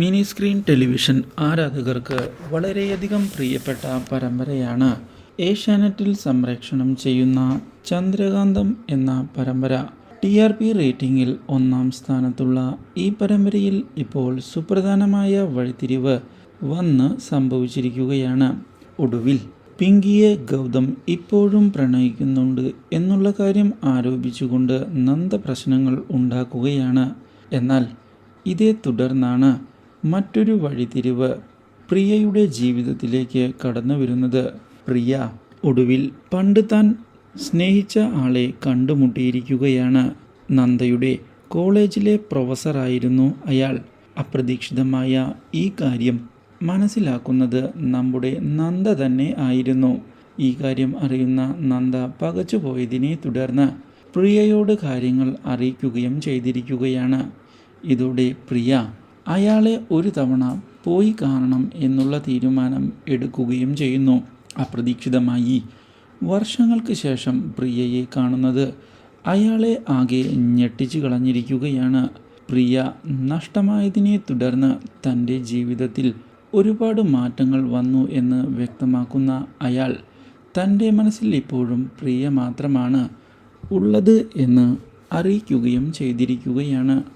Mini screen television ആരാധകർക്ക് വളരെയധികം പ്രിയപ്പെട്ട പരമ്പരയാണ് ഏഷ്യാനെറ്റിൽ സംപ്രേക്ഷണം ചെയ്യുന്ന ചന്ദ്രകാന്തം എന്ന പരമ്പര. ടി ആർ പി റേറ്റിംഗിൽ ഒന്നാം സ്ഥാനത്തുള്ള ഈ പരമ്പരയിൽ ഇപ്പോൾ സുപ്രധാനമായ വഴിത്തിരിവ് വന്ന് സംഭവിച്ചിരിക്കുകയാണ്. ഒടുവിൽ പിങ്കിയെ ഗൗതം ഇപ്പോഴും പ്രണയിക്കുന്നുണ്ട് എന്നുള്ള കാര്യം ആരോപിച്ചുകൊണ്ട് നന്ദ പ്രശ്നങ്ങൾ ഉണ്ടാക്കുകയാണ്. എന്നാൽ ഇതേ തുടർന്നാണ് മറ്റൊരു വഴിതിരിവ് പ്രിയയുടെ ജീവിതത്തിലേക്ക് കടന്നു വരുന്നത്. പ്രിയ ഒടുവിൽ പണ്ട് താൻ സ്നേഹിച്ച ആളെ കണ്ടുമുട്ടിയിരിക്കുകയാണ്. നന്ദയുടെ കോളേജിലെ പ്രൊഫസറായിരുന്നു അയാൾ. അപ്രതീക്ഷിതമായ ഈ കാര്യം മനസ്സിലാക്കുന്നത് നമ്മുടെ നന്ദ തന്നെ ആയിരുന്നു. ഈ കാര്യം അറിയുന്ന നന്ദ പകച്ചുപോയതിനെ തുടർന്ന് പ്രിയയോട് കാര്യങ്ങൾ അറിയിക്കുകയും ചെയ്തിരിക്കുകയാണ്. ഇതോടെ പ്രിയ അയാളെ ഒരു തവണ പോയി കാണണം എന്നുള്ള തീരുമാനം എടുക്കുകയും ചെയ്യുന്നു. അപ്രതീക്ഷിതമായി. വർഷങ്ങൾക്ക് ശേഷം പ്രിയയെ കാണുന്നത് അയാളെ ആകെ ഞെട്ടിച്ചു കളഞ്ഞിരിക്കുകയാണ്. പ്രിയ നഷ്ടമായതിനെ തുടർന്ന് തന്റെ ജീവിതത്തിൽ ഒരുപാട് മാറ്റങ്ങൾ വന്നു എന്ന് വ്യക്തമാക്കുന്ന അയാൾ തന്റെ മനസ്സിൽ ഇപ്പോഴും പ്രിയ മാത്രമാണ് ഉള്ളത് എന്ന് അറിയിക്കുകയും ചെയ്തിരിക്കുകയാണ്.